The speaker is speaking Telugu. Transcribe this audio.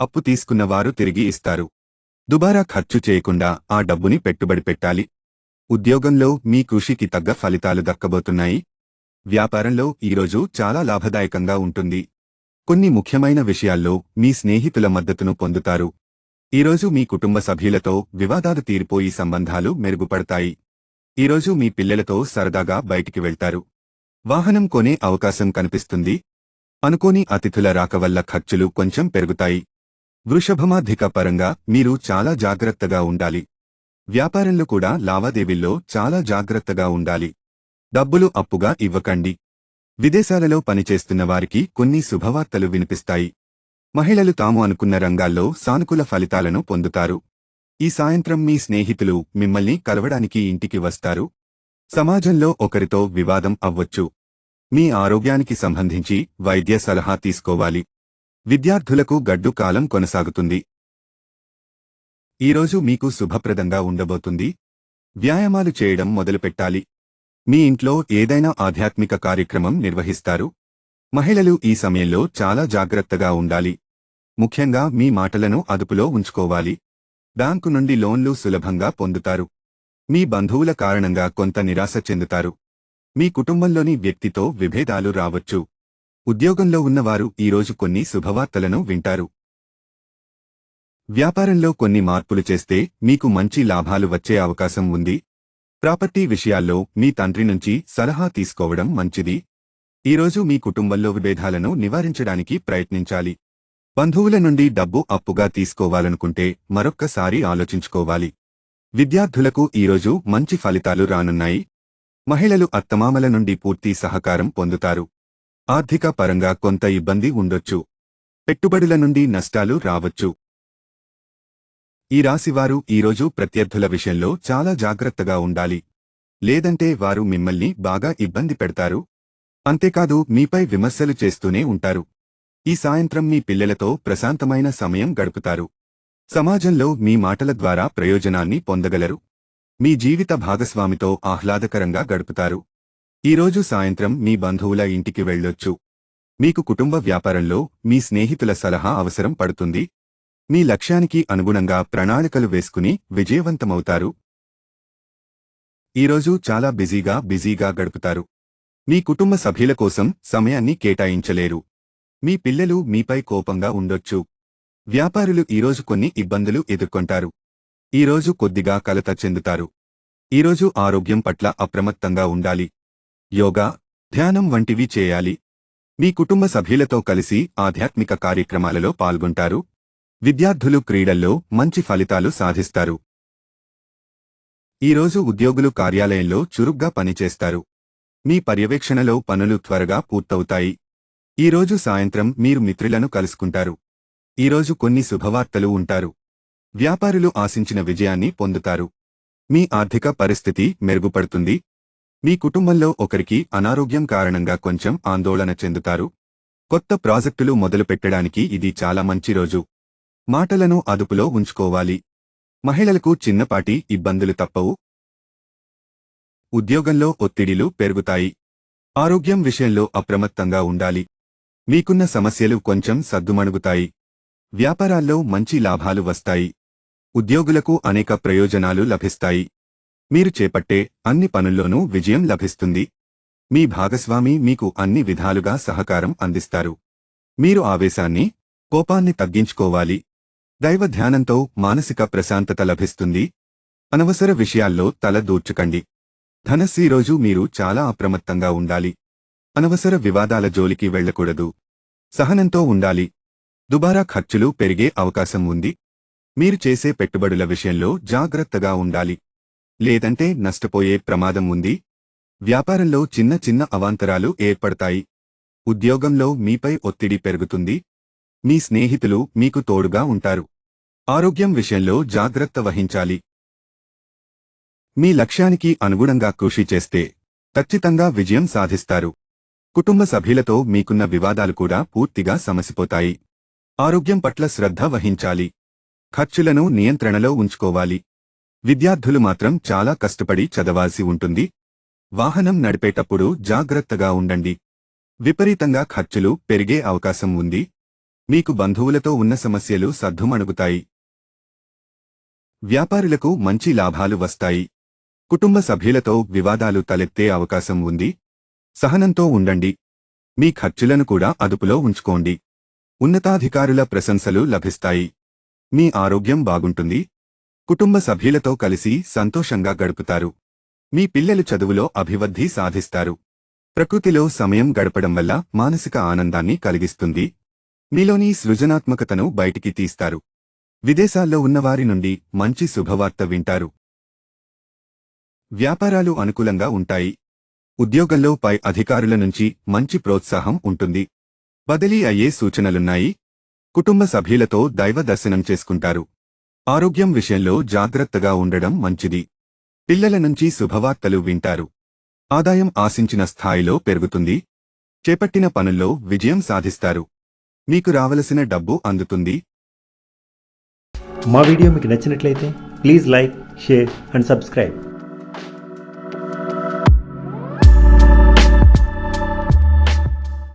అప్పు తీసుకున్నవారు తిరిగి ఇస్తారు. దుబారా ఖర్చు చేయకుండా ఆ డబ్బుని పెట్టుబడి పెట్టాలి. ఉద్యోగంలో మీ కృషికి తగ్గ ఫలితాలు దక్కబోతున్నాయి. వ్యాపారంలో ఈరోజు చాలా లాభదాయకంగా ఉంటుంది. కొన్ని ముఖ్యమైన విషయాల్లో మీ స్నేహితుల మద్దతును పొందుతారు. ఈరోజు మీ కుటుంబ సభ్యులతో వివాదాలు తీరిపోయి సంబంధాలు మెరుగుపడతాయి. ఈరోజు మీ పిల్లలతో సరదాగా బయటికి వెళ్తారు. వాహనం కొనే అవకాశం కనిపిస్తుంది. అనుకోని అతిథుల రాక వల్ల ఖర్చులు కొంచెం పెరుగుతాయి. వృషభమాధిక పరంగా మీరు చాలా జాగ్రత్తగా ఉండాలి. వ్యాపారంలో కూడా లావాదేవీల్లో చాలా జాగ్రత్తగా ఉండాలి. డబ్బులు అప్పుగా ఇవ్వకండి. విదేశాలలో పనిచేస్తున్న వారికి కొన్ని శుభవార్తలు వినిపిస్తాయి. మహిళలు తాము అనుకున్న రంగాల్లో సానుకూల ఫలితాలను పొందుతారు. ఈ సాయంత్రం మీ స్నేహితులు మిమ్మల్ని కలవడానికి ఇంటికి వస్తారు. సమాజంలో ఒకరితో వివాదం అవ్వొచ్చు. మీ ఆరోగ్యానికి సంబంధించి వైద్య సలహా తీసుకోవాలి. విద్యార్థులకు గడ్డు కాలం కొనసాగుతుంది. ఈరోజు మీకు శుభప్రదంగా ఉండబోతుంది. వ్యాయామాలు చేయడం మొదలుపెట్టాలి. మీ ఇంట్లో ఏదైనా ఆధ్యాత్మిక కార్యక్రమం నిర్వహిస్తారు. మహిళలు ఈ సమయంలో చాలా జాగ్రత్తగా ఉండాలి. ముఖ్యంగా మీ మాటలను అదుపులో ఉంచుకోవాలి. బ్యాంకు నుండి లోన్లు సులభంగా పొందుతారు. మీ బంధువుల కారణంగా కొంత నిరాశ చెందుతారు. మీ కుటుంబంలోని వ్యక్తితో విభేదాలు రావచ్చు. ఉద్యోగంలో ఉన్నవారు ఈరోజు కొన్ని శుభవార్తలను వింటారు. వ్యాపారంలో కొన్ని మార్పులు చేస్తే మీకు మంచి లాభాలు వచ్చే అవకాశం ఉంది. ప్రాపర్టీ విషయాల్లో మీ తండ్రి నుంచి సలహా తీసుకోవడం మంచిది. ఈరోజు మీ కుటుంబంలో విభేదాలను నివారించడానికి ప్రయత్నించాలి. బంధువుల నుండి డబ్బు అప్పుగా తీసుకోవాలనుకుంటే మరొక్కసారి ఆలోచించుకోవాలి. విద్యార్థులకు ఈరోజు మంచి ఫలితాలు రానున్నాయి. మహిళలు అత్తమామల నుండి పూర్తి సహకారం పొందుతారు. ఆర్థిక పరంగా కొంత ఇబ్బంది ఉండొచ్చు. పెట్టుబడుల నుండి నష్టాలు రావచ్చు. ఈ రాశివారు ఈరోజు ప్రత్యర్థుల విషయంలో చాలా జాగ్రత్తగా ఉండాలి. లేదంటే వారు మిమ్మల్ని బాగా ఇబ్బంది పెడతారు. అంతేకాదు మీపై విమర్శలు చేస్తూనే ఉంటారు. ఈ సాయంత్రం మీ పిల్లలతో ప్రశాంతమైన సమయం గడుపుతారు. సమాజంలో మీ మాటల ద్వారా ప్రయోజనాన్ని పొందగలరు. మీ జీవిత భాగస్వామితో ఆహ్లాదకరంగా గడుపుతారు. ఈరోజు సాయంత్రం మీ బంధువుల ఇంటికి వెళ్ళొచ్చు. మీకు కుటుంబ వ్యాపారంలో మీ స్నేహితుల సలహా అవసరం పడుతుంది. మీ లక్ష్యానికి అనుగుణంగా ప్రణాళికలు వేసుకుని విజయవంతమవుతారు. ఈరోజు చాలా బిజీగా బిజీగా గడుపుతారు. మీ కుటుంబ సభ్యుల కోసం సమయాన్ని కేటాయించలేరు. మీ పిల్లలు మీపై కోపంగా ఉండొచ్చు. వ్యాపారులు ఈరోజు కొన్ని ఇబ్బందులు ఎదుర్కొంటారు. ఈరోజు కొద్దిగా కలత చెందుతారు. ఈరోజు ఆరోగ్యం పట్ల అప్రమత్తంగా ఉండాలి. యోగా ధ్యానం వంటివి చేయాలి. మీ కుటుంబ సభ్యులతో కలిసి ఆధ్యాత్మిక కార్యక్రమాలలో పాల్గొంటారు. విద్యార్థులు క్రీడల్లో మంచి ఫలితాలు సాధిస్తారు. ఈరోజు ఉద్యోగులు కార్యాలయంలో చురుగ్గా పనిచేస్తారు. మీ పర్యవేక్షణలో పనులు త్వరగా పూర్తవుతాయి. ఈరోజు సాయంత్రం మీరు మిత్రులను కలుసుకుంటారు. ఈరోజు కొన్ని శుభవార్తలు ఉంటారు. వ్యాపారులు ఆశించిన విజయాన్ని పొందుతారు. మీ ఆర్థిక పరిస్థితి మెరుగుపడుతుంది. మీ కుటుంబంలో ఒకరికి అనారోగ్యం కారణంగా కొంచెం ఆందోళన చెందుతారు. కొత్త ప్రాజెక్టులు మొదలుపెట్టడానికి ఇది చాలా మంచి రోజు. మాటలను అదుపులో ఉంచుకోవాలి. మహిళలకు చిన్నపాటి ఇబ్బందులు తప్పవు. ఉద్యోగంలో ఒత్తిడిలు పెరుగుతాయి. ఆరోగ్యం విషయంలో అప్రమత్తంగా ఉండాలి. మీకున్న సమస్యలు కొంచెం సద్దుమణుగుతాయి. వ్యాపారాల్లో మంచి లాభాలు వస్తాయి. ఉద్యోగులకు అనేక ప్రయోజనాలు లభిస్తాయి. మీరు చేపట్టే అన్ని పనుల్లోనూ విజయం లభిస్తుంది. మీ భాగస్వామి మీకు అన్ని విధాలుగా సహకారం అందిస్తారు. మీరు ఆవేశాన్ని కోపాన్ని తగ్గించుకోవాలి. దైవ ధ్యానంతో మానసిక ప్రశాంతత లభిస్తుంది. అనవసర విషయాల్లో తల దూర్చుకండి. ధనస్సు రోజు మీరు చాలా అప్రమత్తంగా ఉండాలి. అనవసర వివాదాల జోలికి వెళ్ళకూడదు. సహనంతో ఉండాలి. దుబారా ఖర్చులు పెరిగే అవకాశం ఉంది. మీరు చేసే పెట్టుబడుల విషయంలో జాగ్రత్తగా ఉండాలి. లేదంటే నష్టపోయే ప్రమాదం ఉంది. వ్యాపారంలో చిన్న చిన్న అవాంతరాలు ఏర్పడతాయి. ఉద్యోగంలో మీపై ఒత్తిడి పెరుగుతుంది. మీ స్నేహితులు మీకు తోడుగా ఉంటారు. ఆరోగ్యం విషయంలో జాగ్రత్త వహించాలి. మీ లక్ష్యానికి అనుగుణంగా కృషి చేస్తే ఖచ్చితంగా విజయం సాధిస్తారు. కుటుంబ సభ్యులతో మీకున్న వివాదాలు కూడా పూర్తిగా సమసిపోతాయి. ఆరోగ్యం పట్ల శ్రద్ధ వహించాలి. ఖర్చులను నియంత్రణలో ఉంచుకోవాలి. విద్యార్థులు మాత్రం చాలా కష్టపడి చదవాల్సి ఉంటుంది. వాహనం నడిపేటప్పుడు జాగ్రత్తగా ఉండండి. విపరీతంగా ఖర్చులు పెరిగే అవకాశం ఉంది. మీకు బంధువులతో ఉన్న సమస్యలు సద్దుమణుగుతాయి వ్యాపారులకు మంచి లాభాలు వస్తాయి. కుటుంబ సభ్యులతో వివాదాలు తలెత్తే అవకాశం ఉంది. సహనంతో ఉండండి. మీ ఖర్చులను కూడా అదుపులో ఉంచుకోండి. ఉన్నతాధికారుల ప్రశంసలు లభిస్తాయి. మీ ఆరోగ్యం బాగుంటుంది. కుటుంబ సభ్యులతో కలిసి సంతోషంగా గడుపుతారు. మీ పిల్లలు చదువులో అభివృద్ధి సాధిస్తారు. ప్రకృతిలో సమయం గడపడం వల్ల మానసిక ఆనందాన్ని కలిగిస్తుంది. మీలోని సృజనాత్మకతను బయటికి తీస్తారు. విదేశాల్లో ఉన్నవారి నుండి మంచి శుభవార్త వింటారు. వ్యాపారాలు అనుకూలంగా ఉంటాయి. ఉద్యోగంలో పై అధికారుల నుంచి మంచి ప్రోత్సాహం ఉంటుంది. బదిలీ అయ్యే సూచనలున్నాయి. కుటుంబ సభ్యులతో దైవ దర్శనం చేసుకుంటారు. ఆరోగ్యం విషయంలో జాగ్రత్తగా ఉండడం మంచిది. పిల్లల నుంచి శుభవార్తలు వింటారు. ఆదాయం ఆశించిన స్థాయిలో పెరుగుతుంది. చేపట్టిన పనుల్లో విజయం సాధిస్తారు. మీకు రావలసిన డబ్బు అందుతుంది. మా వీడియో మీకు నచ్చినట్లయితే please like share and subscribe.